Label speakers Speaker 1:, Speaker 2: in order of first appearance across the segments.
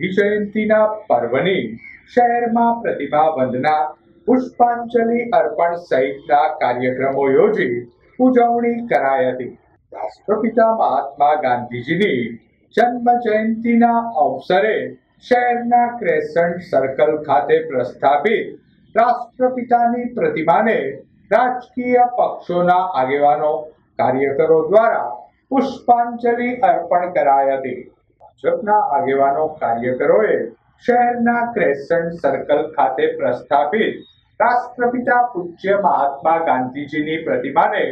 Speaker 1: ગાંધી જયંતિના પર્વની શહેરમાં પ્રતિભા વંદના, પુષ્પાંજલિ અર્પણ સહિતના કાર્યક્રમો યોજી ઉજવણી કરાઈ હતી. રાષ્ટ્રપિતા મહાત્મા ગાંધીજીની જન્મ જયંતિના અવસરે શહેરના ક્રેસન્ટ સર્કલ ખાતે પ્રસ્થાપિત રાષ્ટ્રપિતાની પ્રતિમાને રાજકીય પક્ષોના આગેવાનો, કાર્યકરો દ્વારા પુષ્પાંજલિ અર્પણ કરાઈ હતી. ભાજપના આગેવાનો કાર્યકરોએ શહેરના ક્રેસન્ટ સર્કલ ખાતે પ્રસ્થાપિત રાષ્ટ્રપિતા પૂજ્ય મહાત્મા ગાંધીજીની પ્રતિમાને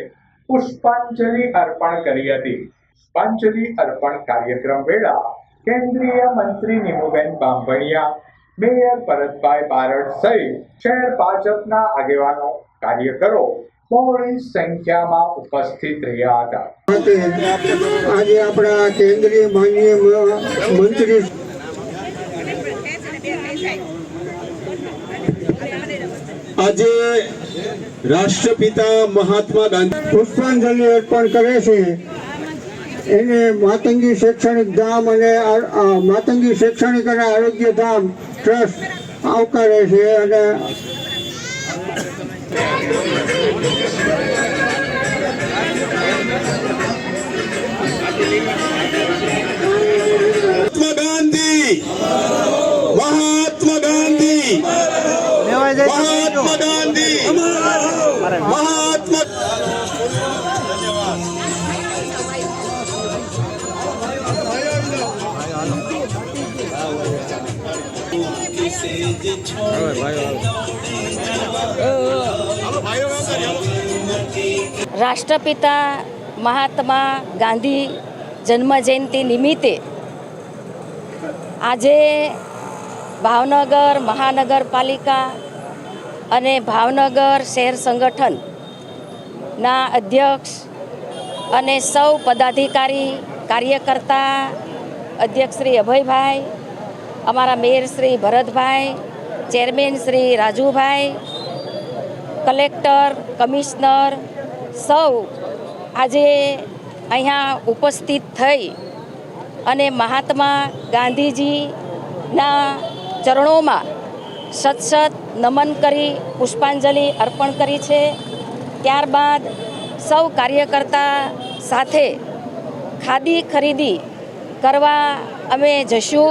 Speaker 1: પુષ્પાંજલિ અર્પણ કરી હતી. પુષ્પાંજલિ અર્પણ કાર્યક્રમ વેળા કેન્દ્રીય મંત્રી નીમુબેન બાંભણિયા, મેયર ભરતભાઈ બારડ સહિત શહેર ભાજપના આગેવાનો, કાર્યકરો બહોળી સંખ્યામાં ઉપસ્થિત રહ્યા હતા.
Speaker 2: આજે આપણા કેન્દ્રીય માનનીય મંત્રી
Speaker 3: આજે રાષ્ટ્રપિતા મહાત્મા ગાંધી
Speaker 2: પુષ્પાંજલિ અર્પણ કરે છે. એને માતંગી શૈક્ષણિક ધામ અને માતંગી શૈક્ષણિક અને આરોગ્ય ધામ ટ્રસ્ટ આવકારે છે અને
Speaker 3: મહાત્મા ગાંધી. મહાત્મા ગાંધી.
Speaker 4: રાષ્ટ્રપિતા મહાત્મા ગાંધી જન્મજયંતિ નિમિત્તે આજે ભાવનગર મહાનગરપાલિકા અને ભાવનગર શહેર સંગઠનના અધ્યક્ષ અને સૌ પદાધિકારી કાર્યકર્તા અધ્યક્ષ શ્રી અભયભાઈ, અમારા mayor Shri Bharatbhai, chairman Shri Rajubhai, collector, commissioner સૌ આજે અહીંયા ઉપસ્થિત થઈ અને મહાત્મા ગાંધીજીના ચરણોમાં સતસત નમન કરી, પુષ્પાંજલિ અર્પણ કરી છે. ત્યારબાદ સૌ કાર્યકર્તા સાથે ખાદી ખરીદી કરવા અમે જશું.